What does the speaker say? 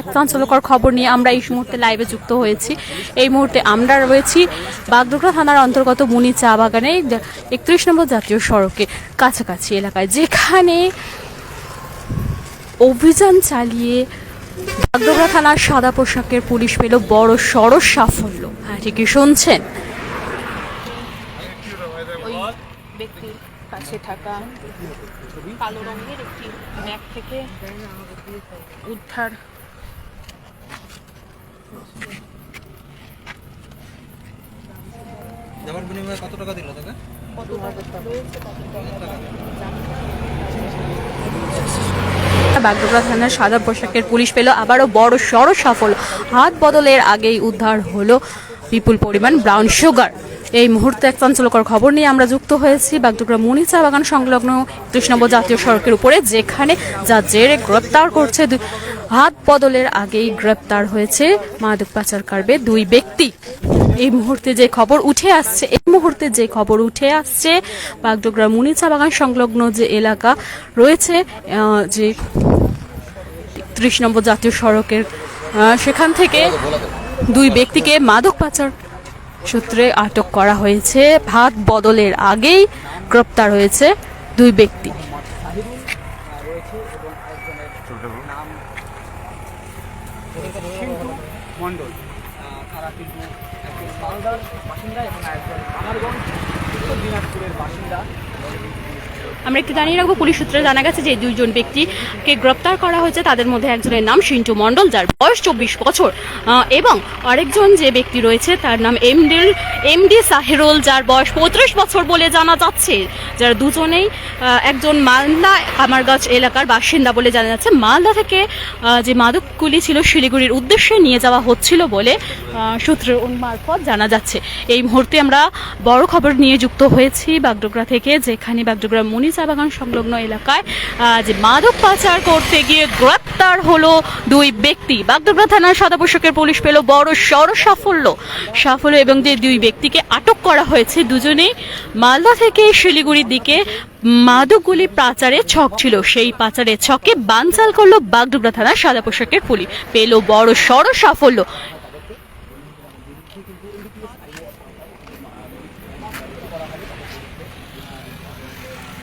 এক চাঞ্চল্যকর খবর নিয়ে আমরা এই মুহূর্তে লাইভে যুক্ত হয়েছি। এই মুহূর্তে আমরা রয়েছি বাগডোগরা থানার অন্তর্গত মুনি চা বাগানে একত্রিশ নম্বর জাতীয় সড়কে, কাছাকাছি এলাকায়, যেখানে অভিযান চালিয়ে বাগডোগরা থানার সাদা পোশাকের পুলিশ পেল বড় সড় সাফল্য। হ্যাঁ ঠিকই শুনছেন? কাছে থাকা কালো রঙের একটি ব্যাগ থেকে উদ্ধার যাবার বিনিময়ে কত টাকা দিল তাকে? বাগডোগরা থানার সাদা পোশাকের পুলিশ পেল আবারও বড় সড় সফল হাত বদলের আগেই উদ্ধার হলো বিপুল পরিমাণ ব্রাউন সুগার এই মুহূর্তে এক চাঞ্চল্যকর খবর নিয়ে আমরা যুক্ত হয়েছি বাগডোগরা মনি চা বাগান সংলগ্ন ত্রিশ নম্বর জাতীয় সড়কের উপরে যেখানে যা জেরে গ্রেপ্তার করছে হাত বদলের আগেই গ্রেপ্তার হয়েছে মাদক পাচার পাচারকারবে দুই ব্যক্তি। এই মুহূর্তে যে খবর উঠে আসছে, এই মুহূর্তে যে খবর উঠে আসছে, বাগডোগরা মুনি চা বাগান সংলগ্ন যে এলাকা রয়েছে যে ত্রিশ নম্বর জাতীয় সড়কের সেখান থেকে দুই ব্যক্তিকে মাদক পাচার সূত্রে আটক করা হয়েছে। ভাত বদলের আগেই গ্রেপ্তার হয়েছে দুই ব্যক্তি। মণ্ডল। আহ, তারা কিন্তু একজন মালদার বাসিন্দা এবং একজন কামারগঞ্জ উত্তর দিনাজপুরের বাসিন্দা। আমরা একটু জানিয়ে রাখব পুলিশ সূত্রে জানা গেছে যে দুইজন ব্যক্তিকে গ্রেপ্তার করা হয়েছে। তাদের মধ্যে একজনের নাম সিন্টু মণ্ডল যার বয়স চব্বিশ বছর। এবং আরেকজন যে ব্যক্তি রয়েছে তার নাম এমডি এমডি সাহেরুল যার বয়স পঁয়ত্রিশ বছর বলে জানা যাচ্ছে। যারা দুজনেই একজন মালদা কামারগাছ এলাকার বাসিন্দা বলে জানা যাচ্ছে। মালদা থেকে যে মাদকগুলি ছিল শিলিগুড়ির উদ্দেশ্যে নিয়ে যাওয়া হচ্ছিল বলে আহ, সূত্রের মারফত জানা যাচ্ছে। এই মুহূর্তে আমরা বড় খবর নিয়ে যুক্ত হয়েছি বাগডোগরা থেকে যেখানে বাগডোগরা মনি চা বাগান সংলগ্ন এলাকায় যে মাদক পাচার করতে গিয়ে গ্রেপ্তার হলো দুই ব্যক্তি। বাগডোগরা থানার সাদা পোশাকের পুলিশ পেল বড় সড় সাফল্য। সাফল্য এবং যে দুই ব্যক্তিকে আটক করা হয়েছে দুজনেই মালদা থেকে শিলিগুড়ির দিকে মাদকগুলি পাচারের ছক ছিল। সেই পাচারের ছকে বানচাল করল বাগডোগরা থানার সাদা পোশাকের পুলিশ। পেল বড় সড় সাফল্য।